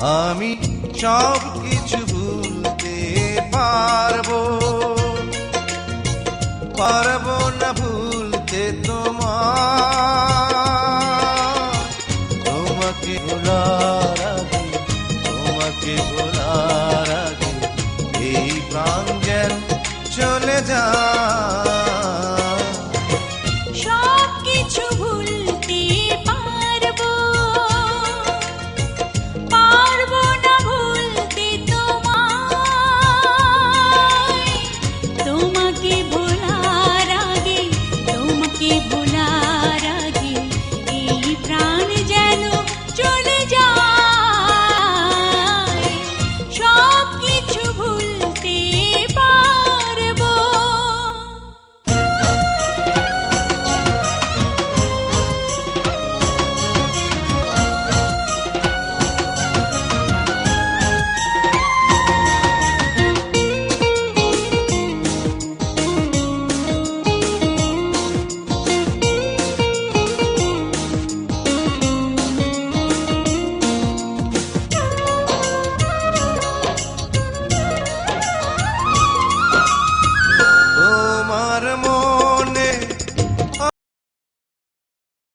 আমি সব কিছু ভুলতে পারব। পারব না ভুলতে তোমার। তোমাকে ভোলার আগে, তোমাকে ভোলার এই প্রাণ চলে যায়। y